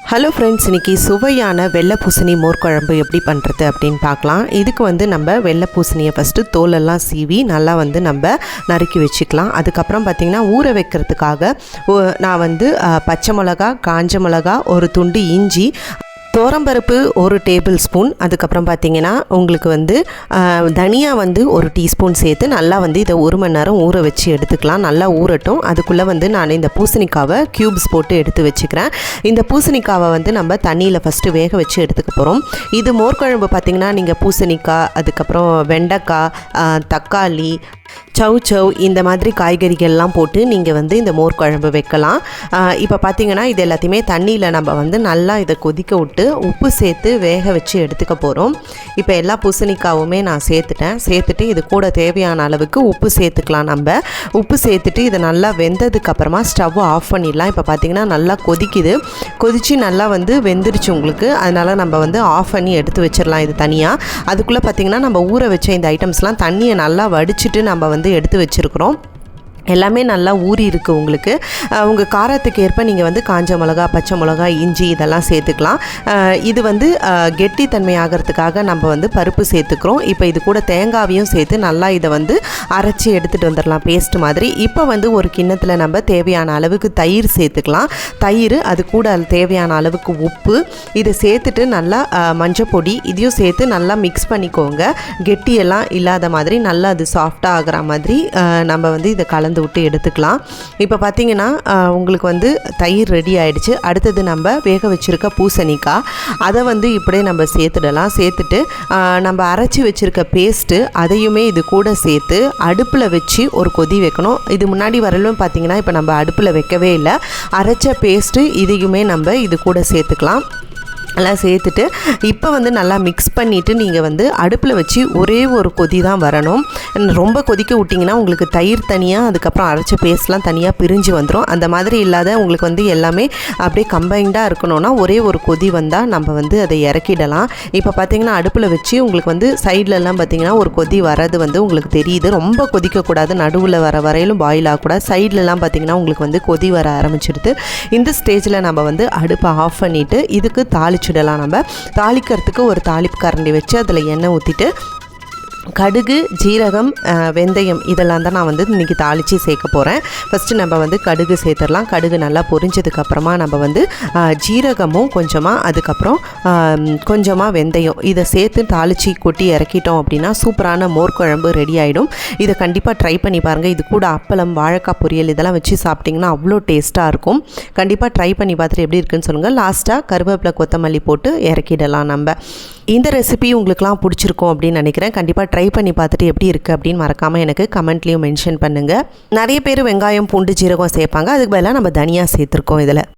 Hello friends இன்றைக்கி சுவையான வெள்ளை பூசணி மோர்குழம்பு எப்படி பண்ணுறது அப்படின்னு பார்க்கலாம். இதுக்கு வந்து நம்ம வெள்ளை பூசணியை ஃபஸ்ட்டு தோலெல்லாம் சீவி நல்லா வந்து நம்ம நறுக்கி வச்சுக்கலாம். அதுக்கப்புறம் பார்த்திங்கன்னா ஊற வைக்கிறதுக்காக நான் வந்து பச்சை மிளகா காஞ்ச மிளகா ஒரு துண்டு இஞ்சி தோரம்பருப்பு ஒரு டேபிள் ஸ்பூன். அதுக்கப்புறம் பார்த்தீங்கன்னா உங்களுக்கு வந்து தனியாக தனியா வந்து ஒரு டீஸ்பூன் சேர்த்து நல்லா வந்து இதை ஒரு மணி நேரம் ஊற வச்சு எடுத்துக்கலாம். நல்லா ஊறட்டும். அதுக்குள்ளே வந்து நான் இந்த பூசணிக்காவை க்யூப்ஸ் போட்டு எடுத்து வச்சுக்கிறேன். இந்த பூசணிக்காவை வந்து நம்ம தண்ணியில் ஃபஸ்ட்டு வேக வச்சு எடுத்துக்க போகிறோம் இது மோர்க்குழம்பு பார்த்திங்கன்னா நீங்கள் பூசணிக்காய் அதுக்கப்புறம் வெண்டைக்காய் தக்காளி சவ் சவ் இந்த மாதிரி காய்கறிகள்லாம் போட்டு நீங்கள் வந்து இந்த மோர் குழம்பு வைக்கலாம். இப்போ பார்த்தீங்கன்னா இது எல்லாத்தையுமே தண்ணியில் நம்ம வந்து நல்லா இதை கொதிக்க விட்டு உப்பு சேர்த்து வேக வச்சு எடுத்துக்க போகிறோம் இப்போ எல்லா பூசணிக்காவுமே நான் சேர்த்துட்டேன். சேர்த்துட்டு இது கூட தேவையான அளவுக்கு உப்பு சேர்த்துக்கலாம் நம்ம. உப்பு சேர்த்துட்டு இதை நல்லா வெந்ததுக்கப்புறமா ஸ்டவ் ஆஃப் பண்ணிடலாம். இப்போ பார்த்தீங்கன்னா நல்லா கொதிக்குது. கொதித்து நல்லா வந்து வெந்துருச்சு உங்களுக்கு. அதனால் நம்ம வந்து ஆஃப் பண்ணி எடுத்து வச்சிடலாம் இது தனியாக அதுக்குள்ளே பார்த்தீங்கன்னா நம்ம ஊற வச்ச இந்த ஐட்டம்ஸ்லாம் தண்ணியை நல்லா வடிச்சிட்டு நம்ம வந்து எடுத்து வச்சுருக்குறோம். எல்லாமே நல்லா ஊறி இருக்குது உங்களுக்கு. உங்கள் காரத்துக்கு ஏற்ப நீங்கள் வந்து காஞ்ச மிளகா பச்சை மிளகா இஞ்சி இதெல்லாம் சேர்த்துக்கலாம். இது வந்து கெட்டி கெட்டித்தன்மை ஆகிறதுக்காக நம்ம வந்து பருப்பு சேர்த்துக்கிறோம். இப்போ இது கூட தேங்காவையும் சேர்த்து நல்லா இதை வந்து அரைச்சி எடுத்துகிட்டு வந்துடலாம் பேஸ்ட் மாதிரி. இப்போ வந்து ஒரு கிண்ணத்தில் நம்ம தேவையான அளவுக்கு தயிர் சேர்த்துக்கலாம். தயிர் அது கூட அது தேவையான அளவுக்கு உப்பு. இதை சேர்த்துட்டு நல்லா மஞ்சப்பொடி இதையும் சேர்த்து நல்லா மிக்ஸ் பண்ணிக்கோங்க. கெட்டியெல்லாம் இல்லாத மாதிரி நல்லா அது சாஃப்டாக ஆகிற மாதிரி நம்ம வந்து இதை கலந்து விட்டு எடுத்துக்கலாம். இப்போ பார்த்தீங்கன்னா உங்களுக்கு வந்து தயிர் ரெடி ஆகிடுச்சு அடுத்தது நம்ம வேக வச்சுருக்க பூசணிக்காய். அதை வந்து இப்படியே நம்ம சேர்த்துடலாம். சேர்த்துட்டு நம்ம அரைச்சி வச்சுருக்க பேஸ்ட்டு அதையுமே இது கூட சேர்த்து அடுப்பில் வச்சு ஒரு கொதி வைக்கணும். இது முன்னாடி வரலும் பார்த்தீங்கன்னா இப்போ நம்ம அடுப்பில் வைக்கவே இல்லை. அரைச்ச பேஸ்ட்டு இதையுமே நம்ம இது கூட சேர்த்துக்கலாம். எல்லாம் சேர்த்துட்டு இப்போ வந்து நல்லா மிக்ஸ் பண்ணிவிட்டு நீங்கள் வந்து அடுப்பில் வச்சு ஒரே ஒரு கொதி தான் வரணும். ரொம்ப கொதிக்க விட்டிங்கன்னா உங்களுக்கு தயிர் தனியாக அதுக்கப்புறம் அரைச்ச பேஸ்ட்லாம் தனியாக பிரிஞ்சு வந்துடும் அந்த மாதிரி இல்லாத உங்களுக்கு வந்து எல்லாமே அப்படியே கம்பைண்டாக இருக்கணும்னா ஒரே ஒரு கொதி வந்தால் நம்ம வந்து அதை இறக்கிடலாம். இப்போ பார்த்தீங்கன்னா அடுப்பில் வச்சு உங்களுக்கு வந்து சைட்லலாம் பார்த்தீங்கன்னா ஒரு கொதி வர்றது வந்து உங்களுக்கு தெரியுது. ரொம்ப கொதிக்கக்கூடாது. நடுவில் வர வரையிலும் பாயில் ஆகக்கூடாது. சைட்லலாம் பார்த்தீங்கன்னா உங்களுக்கு வந்து கொதி வர ஆரம்பிச்சிடுது இந்த ஸ்டேஜில் நம்ம வந்து அடுப்பை ஆஃப் பண்ணிவிட்டு இதுக்கு தாளிச்சிடலாம் நம்ம. தாளிக்கிறதுக்கு ஒரு தாளிப்பு கரண்டி வச்சு அதில் எண்ணெய் ஊற்றிட்டு கடுகு ஜீரகம் வெந்தயம் இதெல்லாம் தான் நான் வந்து இன்றைக்கி தாளித்து சேர்க்க போகிறேன் ஃபஸ்ட்டு நம்ம வந்து கடுகு சேர்த்துடலாம். கடுகு நல்லா பொரிஞ்சதுக்கப்புறமா நம்ம வந்து ஜீரகமும் கொஞ்சமாக அதுக்கப்புறம் கொஞ்சமாக வெந்தயம். இதை சேர்த்து தாளித்து கொட்டி இறக்கிட்டோம் அப்படின்னா சூப்பரான மோர் குழம்பு ரெடி ஆகிடும் இதை கண்டிப்பாக ட்ரை பண்ணி பாருங்கள் இது கூட அப்பளம் வாழைக்காய் பொரியல் இதெல்லாம் வச்சு சாப்பிட்டிங்கன்னா அவ்வளோ டேஸ்ட்டாக இருக்கும். கண்டிப்பாக ட்ரை பண்ணி பார்த்துட்டு எப்படி இருக்குன்னு சொல்லுங்கள் லாஸ்ட்டாக கருவேப்பிலை கொத்தமல்லி போட்டு இறக்கிடலாம் நம்ம. இந்த ரெசிபி உங்களுக்குலாம் பிடிச்சிருக்கும் அப்படின்னு நினைக்கிறேன். கண்டிப்பாக ட்ரை பண்ணி பார்த்துட்டு எப்படி இருக்குது அப்படின்னு மறக்காமல் எனக்கு கமெண்ட்லேயும் மென்ஷன் பண்ணுங்கள் நிறைய பேர் வெங்காயம் பூண்டு ஜீரகம் சேர்ப்பாங்க. அதுக்கு பதிலாக நம்ம தனியாக சேர்த்துருக்கோம் இதில்.